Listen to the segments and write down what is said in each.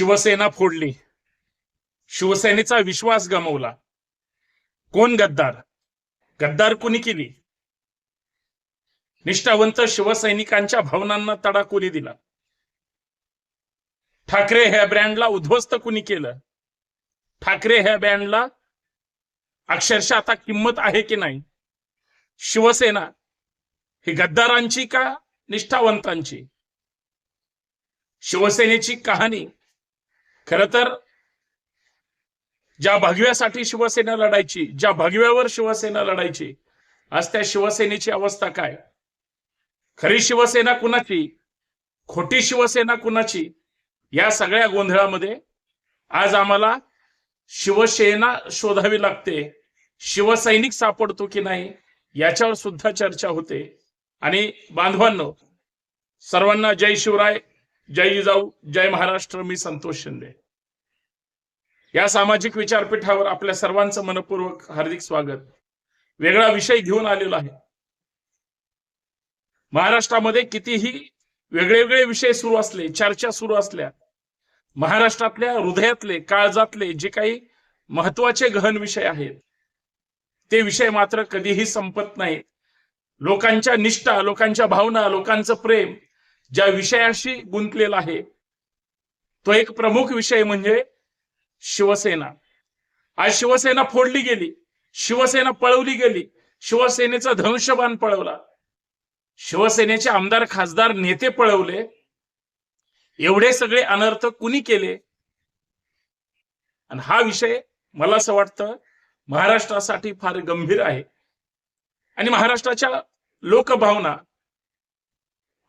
शिवसेना फोडली. शिवसेनेचा विश्वास गमावला. कोण गद्दार? गद्दार कोणी केली? निष्ठावंत शिवसैनिकांच्या भावनांना तडा कोणी दिला? ठाकरे ह्या ब्रँडला उद्ध्वस्त कुणी केलं? ठाकरे ह्या ब्रँडला अक्षरशः आता किंमत आहे की नाही? शिवसेना ही गद्दारांची का निष्ठावंतांची? शिवसेनेची कहाणी खर तर ज्या भगव्यासाठी शिवसेना लढायची ज्या भगव्यावर शिवसेना लढायची आज त्या शिवसेनेची अवस्था काय? खरी शिवसेना कुणाची? खोटी शिवसेना कुणाची? या सगळ्या गोंधळामध्ये आज आम्हाला शिवसेना शोधावी लागते. शिवसैनिक सापडतो की नाही याच्यावर सुद्धा चर्चा होते. आणि बांधवांनो सर्वांना जय शिवराय जय जिजाऊ जय महाराष्ट्र मी संतोष शिंदे. या सामाजिक विचारपीठावर आपल्या सर्वांचं मनपूर्वक हार्दिक स्वागत. वेगळा विषय घेऊन आलेला आहे. महाराष्ट्रामध्ये कितीही वेगळे वेगळे विषय सुरू असले चर्चा सुरू असल्या महाराष्ट्रातल्या हृदयातले काळजातले जे काही महत्त्वाचे गहन विषय आहेत ते विषय मात्र कधीही संपत नाहीत लोकांच्या निष्ठा लोकांच्या भावना लोकांचं प्रेम ज्या विषयाशी गुंतलेला आहे तो एक प्रमुख विषय म्हणजे शिवसेना. आज शिवसेना फोडली गेली. शिवसेना पळवली गेली. शिवसेनेचा धनुष्यबाण पळवला. शिवसेनेचे आमदार खासदार नेते पळवले. एवढे सगळे अनर्थ कुणी केले? आणि हा विषय मला असं वाटतं महाराष्ट्रासाठी फार गंभीर आहे. आणि महाराष्ट्राच्या लोकभावना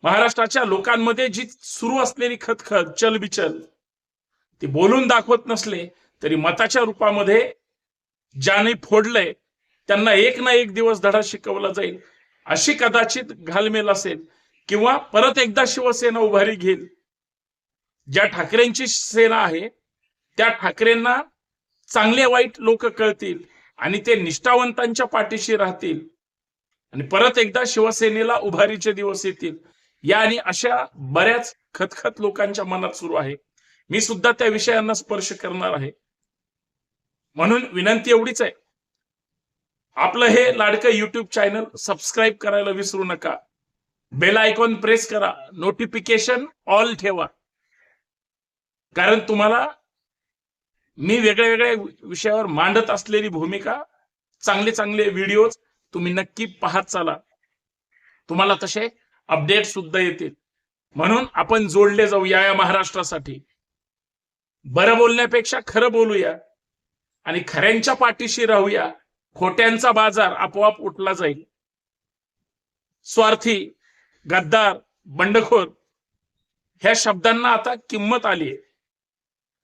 महाराष्ट्राच्या लोकांमध्ये जी सुरू असलेली खतखत चलबिचल ते बोलून दाखवत नसले तरी मताच्या रूपामध्ये ज्याने फोडलंय त्यांना एक ना एक दिवस धडा शिकवला जाईल. अशी कदाचित घालमेल असेल किंवा परत एकदा शिवसेना उभारी घेईल. ज्या ठाकरेंची सेना आहे त्या ठाकरेंना चांगले वाईट लोक कळतील आणि ते निष्ठावंतांच्या पाठीशी राहतील. आणि परत एकदा शिवसेनेला उभारीचे दिवस येतील. या आणि अशा बऱ्याच खतखत लोकांच्या मनात सुरू आहे. मी सुद्धा त्या विषयांना स्पर्श करणार आहे. म्हणून विनंती एवढीच आहे. आपलं हे लाडकं युट्यूब चॅनल सबस्क्राईब करायला विसरू नका. बेल आयकॉन प्रेस करा. नोटिफिकेशन ऑल ठेवा. कारण तुम्हाला मी वेगळ्या वेगळ्या विषयावर मांडत असलेली भूमिका चांगले चांगले व्हिडिओ तुम्ही नक्की पाहत चाला. तुम्हाला तसे अपडेट सुद्धा येतील. म्हणून आपण जोडले जाऊ या महाराष्ट्रासाठी. बरं बोलण्यापेक्षा खरं बोलूया आणि खऱ्यांच्या पाठीशी राहूया खोट्यांचा बाजार आपोआप उठला जाईल. स्वार्थी गद्दार बंडखोर ह्या शब्दांना आता किंमत आली आहे.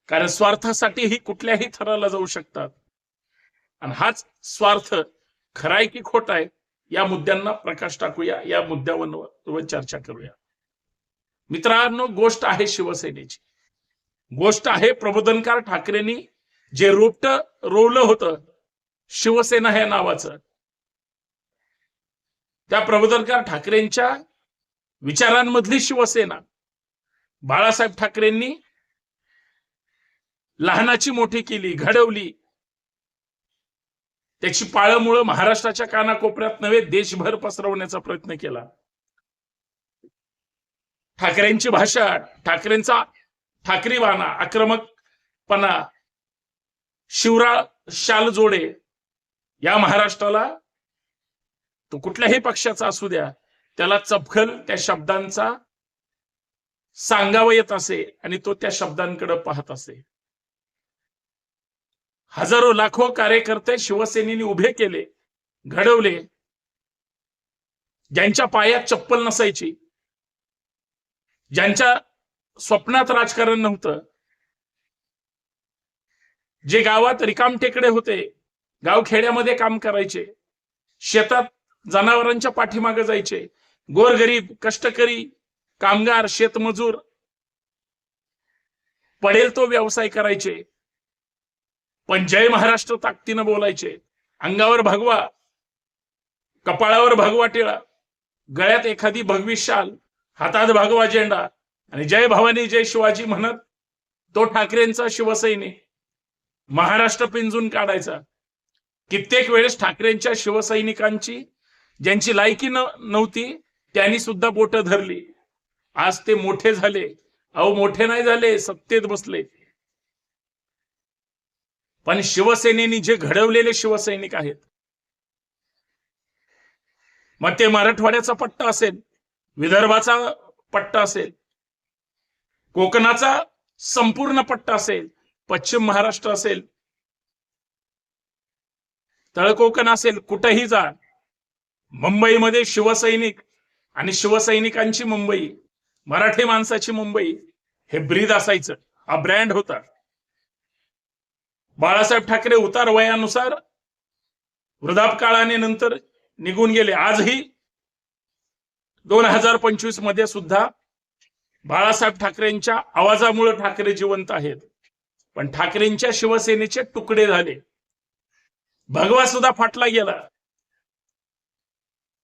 कारण स्वार्थासाठी ही कुठल्याही थराला जाऊ शकतात. आणि हाच स्वार्थ खराय की खोट आहे या मुद्द्यांना प्रकाश टाकूया या मुद्द्यावर चर्चा करूया. मित्रांनो गोष्ट आहे शिवसेनेची. गोष्ट आहे प्रबोधनकार ठाकरेंनी जे रोपट रोवलं होतं शिवसेना ह्या नावाचं. त्या प्रबोधनकार ठाकरेंच्या विचारांमधली शिवसेना बाळासाहेब ठाकरेंनी लहानाची मोठी केली घडवली. त्याची पाळमुळं महाराष्ट्राच्या कानाकोपऱ्यात नव्हे देशभर पसरवण्याचा प्रयत्न केला. ठाकरेंची भाषा ठाकरेंचा ठाकरीवाना आक्रमकपणा शिवराळ शाल जोडे या महाराष्ट्राला तो कुठल्याही पक्षाचा असू द्या त्याला चपखल त्या शब्दांचा सांगावं येत असे आणि तो त्या शब्दांकडे पाहत असे. हजारो लाखो कार्यकर्ते शिवसेनेने उभे केले घडवले ज्यांच्या पायात चप्पल नसायची ज्यांच्या स्वप्नात राजकारण नव्हतं. जे गावात रिकाम टेकडे होते गाव खेड्यामध्ये काम करायचे शेतात जनावरांच्या पाठीमागे जायचे गोरगरीब कष्टकरी कामगार शेतमजूर पडेल तो व्यवसाय करायचे पण जय महाराष्ट्र ताकदीनं बोलायचे अंगावर भगवा कपाळावर भगवा टिळा गळ्यात एखादी भगवी शाल हातात भगवा झेंडा आणि जय भवानी जय शिवाजी म्हणत तो ठाकरेंचा शिवसैनिक महाराष्ट्र पिंजून काढायचा. कित्येक वेळेस ठाकरेंच्या शिवसैनिकांची ज्यांची लायकी न नव्हती त्यांनी सुद्धा बोट धरली. आज ते मोठे झाले. अहो मोठे नाही झाले सत्तेत बसले. पण शिवसेनेने जे घडवलेले शिवसैनिक आहेत मग ते मराठवाड्याचा पट्टा असेल विदर्भाचा पट्टा असेल कोकणाचा संपूर्ण पट्टा असेल पश्चिम महाराष्ट्र असेल तळकोकण असेल कुठंही जा मुंबईमध्ये शिवसैनिक आणि शिवसैनिकांची मुंबई मराठी माणसाची मुंबई हे ब्रीद असायचं. हा ब्रँड होता. बाळासाहेब ठाकरे उतार वयानुसार वृद्धापकाळाने नंतर निघून गेले. आजही दोन हजार पंचवीसमध्ये सुद्धा बाळासाहेब ठाकरेंच्या आवाजामुळे ठाकरे जिवंत आहेत. पण ठाकरेंच्या शिवसेनेचे तुकडे झाले. भगवा सुद्धा फाटला गेला.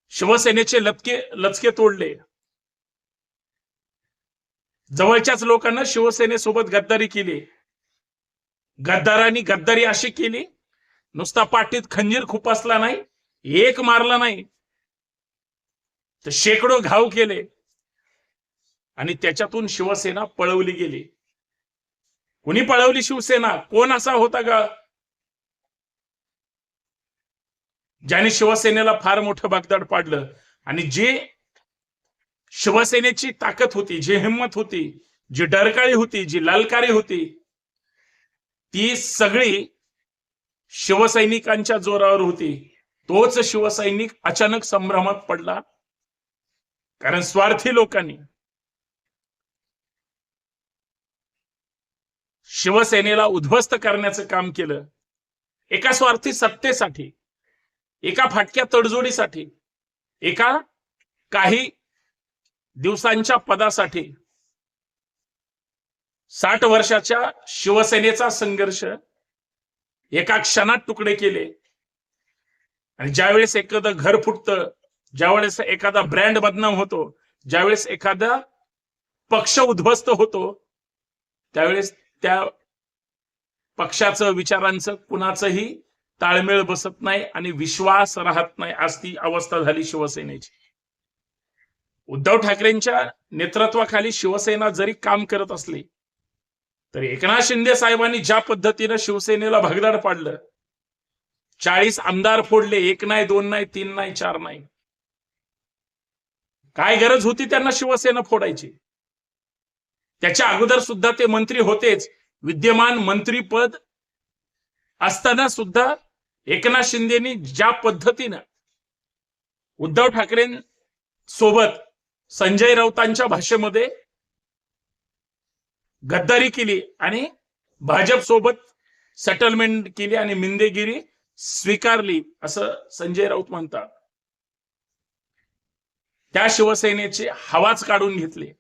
शिवसेनेचे लचके लचके तोडले. जवळच्याच लोकांना शिवसेनेसोबत गद्दारी केली. गद्दारांनी गद्दारी अशी केली नुसता पाठीत खंजीर खुपासला नाही एक मारला नाही. तर शेकडो घाव केले. आणि त्याच्यातून शिवसेना पळवली गेली. कुणी पळवली शिवसेना? कोण असा होता का ज्याने शिवसेनेला फार मोठं बागदाड पाडलं. आणि जे शिवसेनेची ताकद होती जी हिंमत होती जी डरकाळी होती जी लालकारी होती ती सगळी शिवसैनिकांच्या जोरावर होती. तोच शिवसैनिक अचानक संभ्रमात पडला. कारण स्वार्थी लोकांनी शिवसेनेला उद्ध्वस्त करण्याचं काम केलं. एका स्वार्थी सत्तेसाठी एका फाटक्या तडजोडीसाठी एका काही दिवसांच्या पदासाठी साठ वर्षाच्या शिवसेनेचा संघर्ष एका क्षणात तुकडे केले. आणि ज्यावेळेस एखादं घर फुटतं ज्यावेळेस एखादा ब्रँड बदनाम होतो ज्यावेळेस एखादा पक्ष उद्ध्वस्त होतो त्यावेळेस त्या पक्षाचं विचारांचं कुणाचंही ताळमेळ बसत नाही आणि विश्वास राहत नाही आज ती अवस्था झाली शिवसेनेची. उद्धव ठाकरेंच्या नेतृत्वाखाली शिवसेना जरी काम करत असली तर एकनाथ शिंदे साहेबांनी ज्या पद्धतीनं शिवसेनेला भगदाड पाडलं चाळीस आमदार फोडले एक नाही दोन नाही तीन नाही चार नाही काय गरज होती त्यांना शिवसेना फोडायची? त्याच्या अगोदर सुद्धा ते मंत्री होतेच. विद्यमान मंत्रीपद असताना सुद्धा एकनाथ शिंदेनी ज्या पद्धतीनं उद्धव ठाकरे सोबत संजय राऊतांच्या भाषेमध्ये गद्दारी केली आणि भाजप सोबत सेटलमेंट केली आणि मिंदेगिरी स्वीकारली असं संजय राऊत म्हणतात. त्या शिवसेनेचे हवाच काढून घेतले.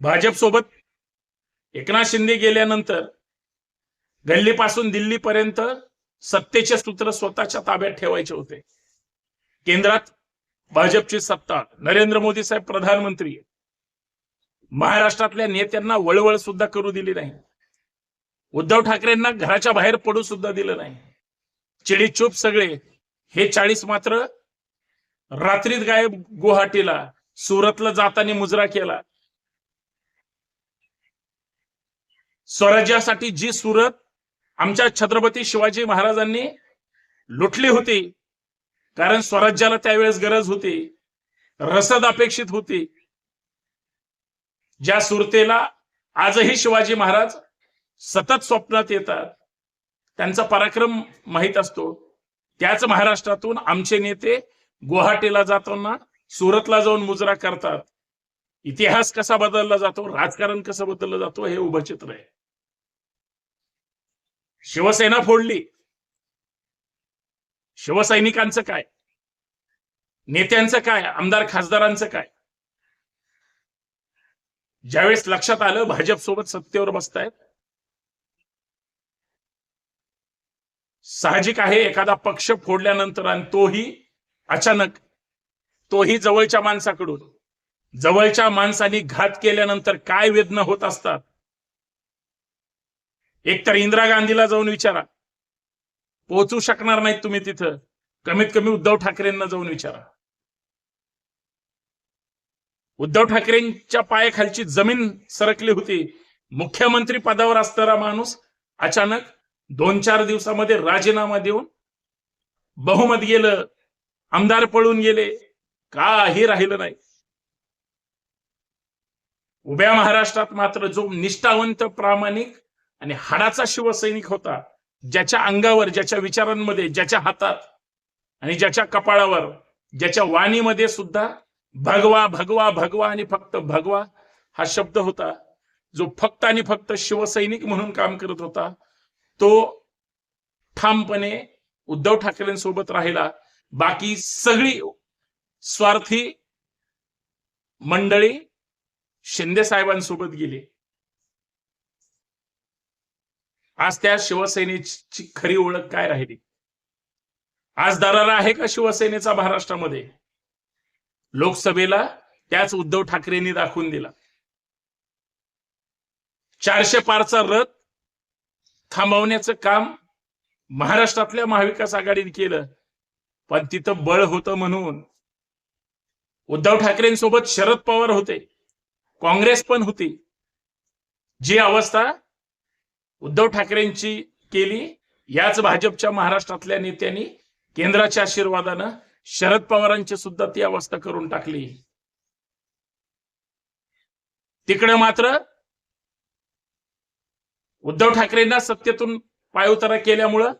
भाजप सोबत एकनाथ शिंदे गेल्यानंतर गल्लीपासून दिल्लीपर्यंत सत्तेचे सूत्र स्वतःच्या ताब्यात ठेवायचे होते. केंद्रात भाजपची सत्ता नरेंद्र मोदी साहेब प्रधानमंत्री महाराष्ट्रातल्या नेत्यांना वळवळ सुद्धा करू दिली नाही. उद्धव ठाकरेंना घराच्या बाहेर पडू सुद्धा दिलं नाही. चिडीचूप सगळे. हे चाळीस मात्र रात्रीत गायब गुवाहाटीला सुरतला जाताना मुजरा केला. स्वराज्यासाठी जी सुरत आमच्या छत्रपती शिवाजी महाराजांनी लुटली होती कारण स्वराज्याला त्यावेळेस गरज होती रसद अपेक्षित होती. ज्या सुरतेला आजही शिवाजी महाराज सतत स्वप्नात येतात त्यांचा पराक्रम माहीत असतो. त्याच महाराष्ट्रातून आमचे नेते गुवाहाटीला जाताना सुरतला जाऊन मुजरा करतात. इतिहास कसा बदलला जातो राजकारण कसं बदललं जातो हे उभं चित्र आहे. शिवसेना फोडली. शिवसैनिकांचं काय? नेत्यांचं काय? आमदार खासदारांचं काय? ज्यावेळेस लक्षात आलं भाजप सोबत सत्तेवर बसतायत साहजिक आहे एखादा पक्ष फोडल्यानंतर आणि तोही अचानक तोही जवळच्या माणसाकडून जवळच्या माणसाने घात केल्यानंतर काय वेदना होत असतात? एकतर इंदिरा गांधीला जाऊन विचारा. पोहोचू शकणार नाहीत तुम्ही तिथं. कमीत कमी उद्धव ठाकरेंना जाऊन विचारा. उद्धव ठाकरेंच्या पायाखालची जमीन सरकली होती. मुख्यमंत्री पदावर असणारा माणूस अचानक दोन चार दिवसामध्ये राजीनामा देऊन बहुमत गेलं. आमदार पळून गेले. काही राहिलं नाही. उभ्या महाराष्ट्रात मात्र जो निष्ठावंत प्रामाणिक आणि हाडाचा शिवसैनिक होता ज्याच्या अंगावर ज्याच्या विचारांमध्ये ज्याच्या हातात आणि ज्याच्या कपाळावर ज्याच्या वाणीमध्ये सुद्धा भगवा भगवा भगवा आणि फक्त भगवा हा शब्द होता जो फक्त आणि फक्त शिवसैनिक म्हणून काम करत होता तो ठामपणे उद्धव ठाकरेंसोबत राहिला. बाकी सगळी स्वार्थी मंडळी शिंदे साहेबांसोबत गेली. आज त्या शिवसेनेची खरी ओळख काय राहिली? आज दरारा आहे का शिवसेनेचा महाराष्ट्रामध्ये? लोकसभेला त्याच उद्धव ठाकरेंनी दाखवून दिला. चारशे पारचा रथ थांबवण्याचं काम महाराष्ट्रातल्या महाविकास आघाडीने केलं. पण तिथं बळ होतं म्हणून उद्धव ठाकरेंसोबत शरद पवार होते. काँग्रेस पण होती. जी अवस्था उद्धव ठाकरेंची केली. याच भाजपच्या महाराष्ट्रातल्या नेत्यांनी केंद्राच्या आशीर्वादानं शरद पवारांची सुद्धा ती अवस्था करून टाकली. तिकडे मात्र उद्धव ठाकरेंना सत्तेतून पायउतारा केल्यामुळं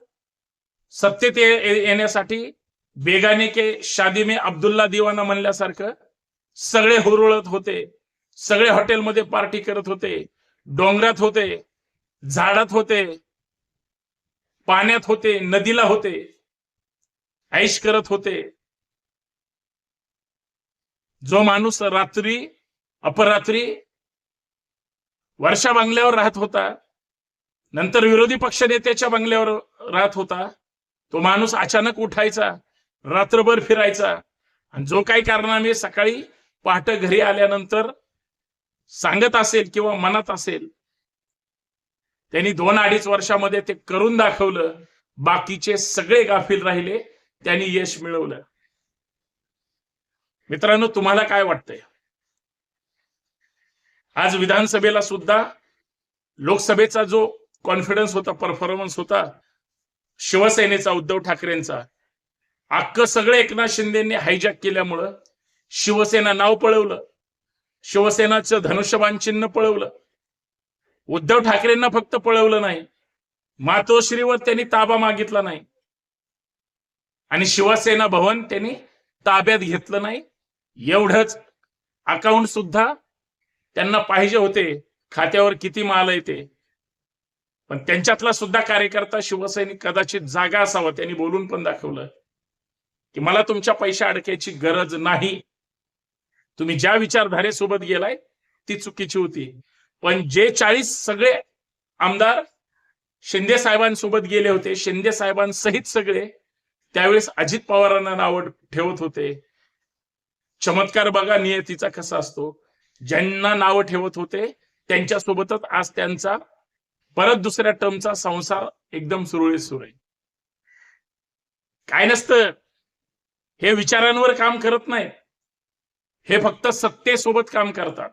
सत्तेत येण्यासाठी बेगाने के शादी में अब्दुल्ला दिवाना म्हणल्यासारखं सगळे हुरळत होते. सगळे हॉटेलमध्ये पार्टी करत होते. डोंगरात होते. झाडात होते पाण्यात होते नदीला होते ऐश करत होते. जो माणूस रात्री अपरात्री वर्षा बंगल्यावर राहत होता नंतर विरोधी पक्ष नेत्याच्या बंगल्यावर राहत होता तो माणूस अचानक उठायचा रात्रभर फिरायचा. आणि जो काही कारणाने सकाळी पहाटे घरी आल्यानंतर सांगत असेल किंवा मनात असेल त्यांनी दोन अडीच वर्षामध्ये ते करून दाखवलं. बाकीचे सगळे गाफील राहिले. त्यांनी यश मिळवलं. मित्रांनो तुम्हाला काय वाटतंय? आज विधानसभेला सुद्धा लोकसभेचा जो कॉन्फिडन्स होता परफॉर्मन्स होता शिवसेनेचा उद्धव ठाकरेंचा अख्ख सगळं एकनाथ शिंदेनी हायजॅक केल्यामुळं शिवसेना नाव पळवलं. शिवसेनाचं धनुष्यबाण चिन्ह पळवलं. उद्धव ठाकरेंना फक्त पळवलं नाही. मातोश्रीवर त्यांनी ताबा मागितला नाही. आणि शिवसेना भवन त्यांनी ताब्यात घेतलं नाही. एवढंच अकाउंट सुद्धा त्यांना पाहिजे होते. खात्यावर किती माल येते पण त्यांच्यातला सुद्धा कार्यकर्ता शिवसैनिक कदाचित जागा असावा त्यांनी बोलून पण दाखवलं. की मला तुमच्या पैशा अडकायची गरज नाही. तुम्ही ज्या विचारधारेसोबत गेलाय ती चुकीची होती. पण जे चाळीस सगळे आमदार शिंदे साहेबांसोबत गेले होते शिंदे साहेबांसहित सगळे त्यावेळेस अजित पवारांना नाव ठेवत होते. चमत्कार बघा नियतीचा कसा असतो. ज्यांना नाव ठेवत होते त्यांच्या सोबतच आज त्यांचा परत दुसऱ्या टर्मचा संसार एकदम सुरळीत सुरू आहे. काय नसतं. हे विचारांवर काम करत नाही हे फक्त सत्तेसोबत काम करतात.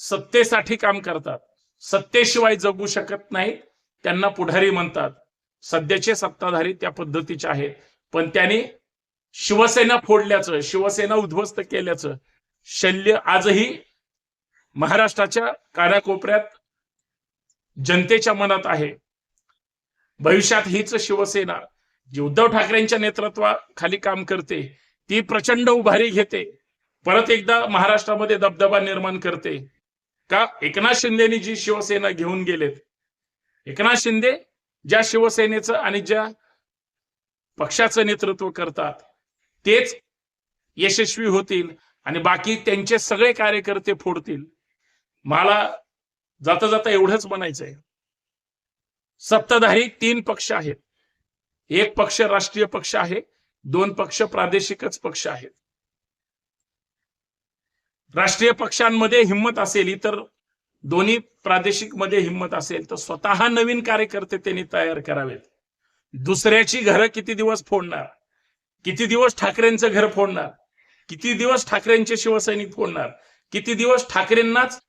सत्तेसाठी काम करतात. सत्तेशिवाय जगू शकत नाहीत. त्यांना पुढारी म्हणतात. सध्याचे सत्ताधारी त्या पद्धतीचे आहेत. पण त्यांनी शिवसेना फोडल्याचं शिवसेना उद्ध्वस्त केल्याचं शल्य आजही महाराष्ट्राच्या कानाकोपऱ्यात जनतेच्या मनात आहे. भविष्यात हीच शिवसेना जी उद्धव ठाकरेंच्या नेतृत्वाखाली काम करते ती प्रचंड उभारी घेते. परत एकदा महाराष्ट्रामध्ये दबदबा निर्माण करते. का? एकनाथ शिंदेनी जी शिवसेना घेऊन गेलेत. एकनाथ शिंदे ज्या शिवसेनेचं आणि ज्या पक्षाचं नेतृत्व करतात तेच यशस्वी होतील आणि बाकी त्यांचे सगळे कार्यकर्ते फोडतील. मला जाता जाता एवढंच म्हणायचंय. सत्ताधारी तीन पक्ष आहेत. एक पक्ष राष्ट्रीय पक्ष आहे दोन पक्ष प्रादेशिकच पक्ष आहेत. राष्ट्रीय पक्षांमध्ये हिंमत असेल इतर दोन्ही प्रादेशिकमध्ये हिंमत असेल तर स्वतः नवीन कार्यकर्ते त्यांनी तयार करावेत. दुसऱ्याची घरं किती दिवस फोडणार? किती दिवस ठाकरेंचं घर फोडणार? किती दिवस ठाकरेंचे शिवसैनिक फोडणार? किती दिवस ठाकरेंनाच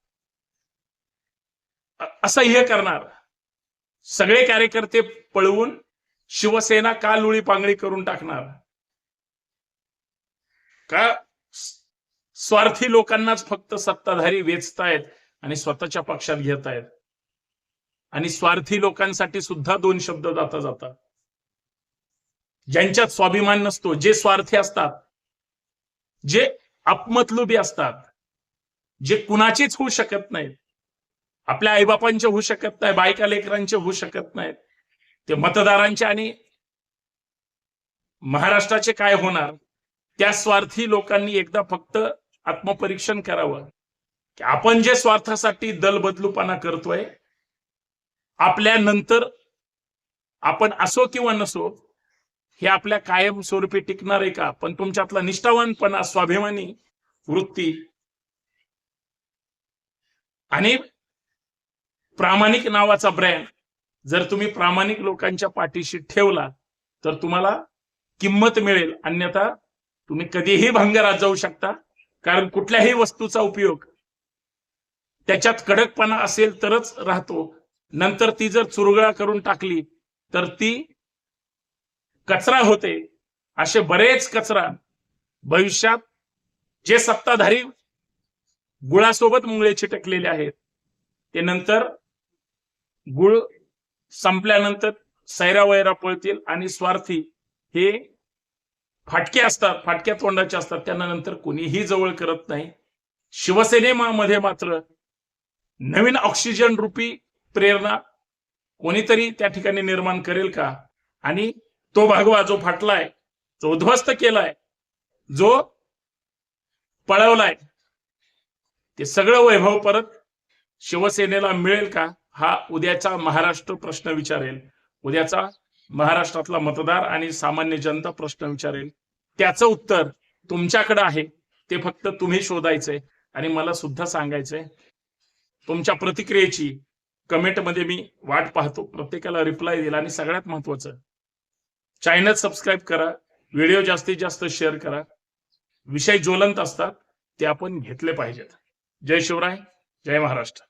असह्य करणार? सगळे कार्यकर्ते पळवून शिवसेना का लुळी पांगळी करून टाकणार? का स्वार्थी लोकांनाच फक्त सत्ताधारी वेचतायत आणि स्वतःच्या पक्षात घेत आहेत आणि स्वार्थी लोकांसाठी सुद्धा दोन शब्द जाता जातात. ज्यांच्यात स्वाभिमान नसतो जे स्वार्थी असतात जे अपमतलुबी असतात जे कुणाचेच होऊ शकत नाहीत आपल्या आईबापांचे होऊ शकत नाही बायका लेकरांचे होऊ शकत नाहीत ते मतदारांचे आणि महाराष्ट्राचे काय होणार त्या स्वार्थी लोकांनी एकदा फक्त आत्मपरीक्षण करावं. की आपण जे स्वार्थासाठी दल बदलूपणा करतोय आपल्या नंतर आपण असो किंवा नसो हे आपल्या कायम स्वरूपी टिकणार आहे का? पण तुमच्यातला निष्ठावानपणा स्वाभिमानी वृत्ती आणि प्रामाणिक नावाचा ब्रँड जर तुम्ही प्रामाणिक लोकांच्या पाठीशी ठेवला तर तुम्हाला किंमत मिळेल. अन्यथा तुम्ही कधीही भंगारात जाऊ शकता. कारण कुठल्याही वस्तूचा उपयोग त्याच्यात कडकपणा असेल तरच राहतो. नंतर ती जर चुरगळा करून टाकली तर ती कचरा होते. असे बरेच कचरा भविष्यात जे सत्ताधारी गुळासोबत मुंगळे चिटकलेले आहेत ते नंतर गुळ संपल्यानंतर सैरा वैरा पळतील आणि स्वार्थी हे फाटके असतात फाटक्या तोंडाचे असतात त्यांना नंतर कोणीही जवळ करत नाही. शिवसेनेमध्ये मात्र नवीन ऑक्सिजन रूपी प्रेरणा कोणीतरी त्या ठिकाणी निर्माण करेल का? आणि तो भागवा जो फाटलाय जो उद्ध्वस्त केलाय जो पळवलाय ते सगळं वैभव परत शिवसेनेला मिळेल का? हा उद्याचा महाराष्ट्र प्रश्न विचारेल. उद्याचा महाराष्ट्रातला मतदार आणि सामान्य जनता प्रश्न विचारेल. त्याचं उत्तर तुमच्याकडे आहे. ते फक्त तुम्ही शोधायचंय. आणि मला सुद्धा सांगायचंय. तुमच्या प्रतिक्रियेची कमेंटमध्ये मी वाट पाहतो. प्रत्येकाला रिप्लाय दिला आणि सगळ्यात महत्वाचं चॅनल सबस्क्राईब करा. व्हिडिओ जास्तीत जास्त शेअर करा. विषय ज्वलंत असतात ते आपण घेतले पाहिजेत. जय शिवराय. जय महाराष्ट्र.